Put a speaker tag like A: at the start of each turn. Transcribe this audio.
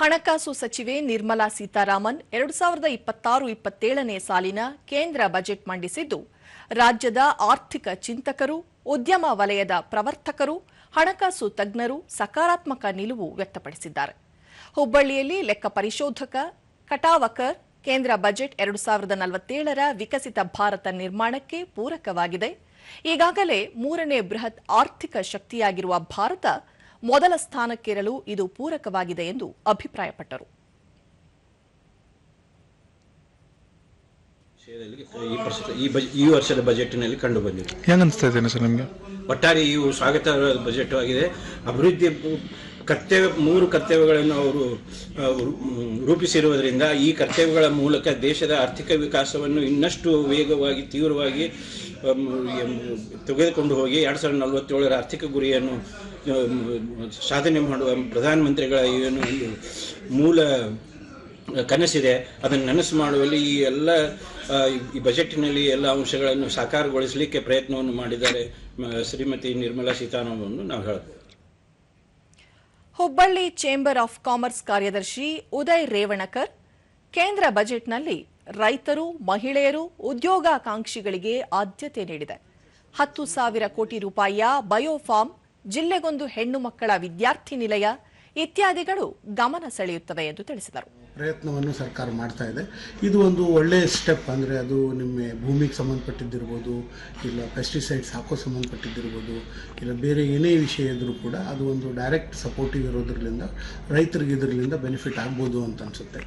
A: ಹಣಕಾಸು ಸಚಿವೆ ನಿರ್ಮಲಾ ಸೀತಾರಾಮನ್ ಎರಡು ಸಾವಿರದ ಇಪ್ಪತ್ತಾರು, ಇಪ್ಪತ್ತೇಳನೇ ಸಾಲಿನ ಕೇಂದ್ರ ಬಜೆಟ್ ಮಂಡಿಸಿದ್ದು, ರಾಜ್ಯದ ಆರ್ಥಿಕ ಚಿಂತಕರು, ಉದ್ಯಮ ವಲಯದ ಪ್ರವರ್ತಕರು, ಹಣಕಾಸು ತಜ್ಞರು ಸಕಾರಾತ್ಮಕ ನಿಲುವು ವ್ಯಕ್ತಪಡಿಸಿದ್ದಾರೆ. ಹುಬ್ಬಳ್ಳಿಯಲ್ಲಿ ಲೆಕ್ಕ ಪರಿಶೋಧಕ, ಕಟಾವಕರ್, ಕೇಂದ್ರ ಬಜೆಟ್ ಎರಡು ಸಾವಿರದ ನಲವತ್ತೇಳರ ವಿಕಸಿತ ಭಾರತ ನಿರ್ಮಾಣಕ್ಕೆ ಪೂರಕವಾಗಿದೆ. ಈಗಾಗಲೇ ಮೂರನೇ ಬೃಹತ್ ಆರ್ಥಿಕ ಶಕ್ತಿಯಾಗಿರುವ ಭಾರತ ಮೊದಲ ಸ್ಥಾನಕ್ಕೇರಲು ಇದು ಪೂರಕವಾಗಿದೆ ಎಂದು ಅಭಿಪ್ರಾಯಪಟ್ಟರು.
B: ಈ ವರ್ಷದ ಈ ಬಜ್ ಈ ವರ್ಷದ ಬಜೆಟ್ನಲ್ಲಿ ಕಂಡು ಬಂದಿದೆ.
C: ಹೆಂಗ್ ಅನಿಸ್ತಾ ಇದ್ದೇನೆ ಸರ್ ನಿಮಗೆ?
B: ಒಟ್ಟಾರೆ ಇವು ಸ್ವಾಗತ ಬಜೆಟ್ ಆಗಿದೆ. ಅಭಿವೃದ್ಧಿ ಕರ್ತವ್ಯ ಮೂರು ಕರ್ತವ್ಯಗಳನ್ನು ಅವರು ರೂಪಿಸಿರುವುದರಿಂದ ಈ ಕರ್ತವ್ಯಗಳ ಮೂಲಕ ದೇಶದ ಆರ್ಥಿಕ ವಿಕಾಸವನ್ನು ಇನ್ನಷ್ಟು ವೇಗವಾಗಿ ತೀವ್ರವಾಗಿ ತೆಗೆದುಕೊಂಡು ಹೋಗಿ ಎರಡು ಸಾವಿರದ ನಲವತ್ತೇಳರ ಆರ್ಥಿಕ ಗುರಿಯನ್ನು ಸಾಧನೆ ಮಾಡುವ ಪ್ರಧಾನಮಂತ್ರಿಗಳ ಏನು ಒಂದು ಮೂಲ ಕನಸಿದೆ, ಅದನ್ನು ನನಸು ಮಾಡುವಲ್ಲಿ ಈ ಎಲ್ಲ ಈ ಬಜೆಟ್ನಲ್ಲಿ ಎಲ್ಲ ಅಂಶಗಳನ್ನು ಸಾಕಾರಗೊಳಿಸಲಿಕ್ಕೆ ಪ್ರಯತ್ನವನ್ನು ಮಾಡಿದ್ದಾರೆ ಶ್ರೀಮತಿ ನಿರ್ಮಲಾ ಸೀತಾರಾಮನ್ ನಾವು ಹೇಳಬಹುದು
A: ಹುಬ್ಬಳ್ಳಿ ಚೇಂಬರ್ ಆಫ್ ಕಾಮರ್ಸ್ ಕಾರ್ಯದರ್ಶಿ ಉದಯ್ ರೇವಣಕರ್, ಕೇಂದ್ರ ಬಜೆಟ್ನಲ್ಲಿ ರೈತರು, ಮಹಿಳೆಯರು, ಉದ್ಯೋಗಾಕಾಂಕ್ಷಿಗಳಿಗೆ ಆದ್ಯತೆ ನೀಡಿದೆ. ಹತ್ತು ಸಾವಿರ ಕೋಟಿ ರೂಪಾಯಿಯ ಬಯೋಫಾರ್ಮ್, ಜಿಲ್ಲೆಗೊಂದು ಹೆಣ್ಣು ಮಕ್ಕಳ ವಿದ್ಯಾರ್ಥಿ ನಿಲಯ ಇತ್ಯಾದಿಗಳು ಗಮನ ಸೆಳೆಯುತ್ತವೆ ಎಂದು ತಿಳಿಸಿದರು.
D: ಪ್ರಯತ್ನವನ್ನು ಸರ್ಕಾರ ಮಾಡ್ತಾ ಇದೆ. ಇದು ಒಂದು ಒಳ್ಳೆಯ ಸ್ಟೆಪ್ ಅಂದರೆ ಅದು ನಿಮ್ಮ ಭೂಮಿಗೆ ಸಂಬಂಧಪಟ್ಟಿದ್ದಿರ್ಬೋದು, ಇಲ್ಲ ಪೆಸ್ಟಿಸೈಡ್ಸ್ ಹಾಕೋ ಸಂಬಂಧಪಟ್ಟಿದ್ದಿರ್ಬೋದು, ಇಲ್ಲ ಬೇರೆ ಏನೇ ವಿಷಯ ಇದ್ದರೂ ಕೂಡ ಅದು ಒಂದು ಡೈರೆಕ್ಟ್ ಸಪೋರ್ಟಿವ್ ಇರೋದ್ರಿಂದ, ರೈತರಿಗೆ ಇದರಿಂದ ಬೆನಿಫಿಟ್ ಆಗ್ಬೋದು ಅಂತ ಅನಿಸುತ್ತೆ.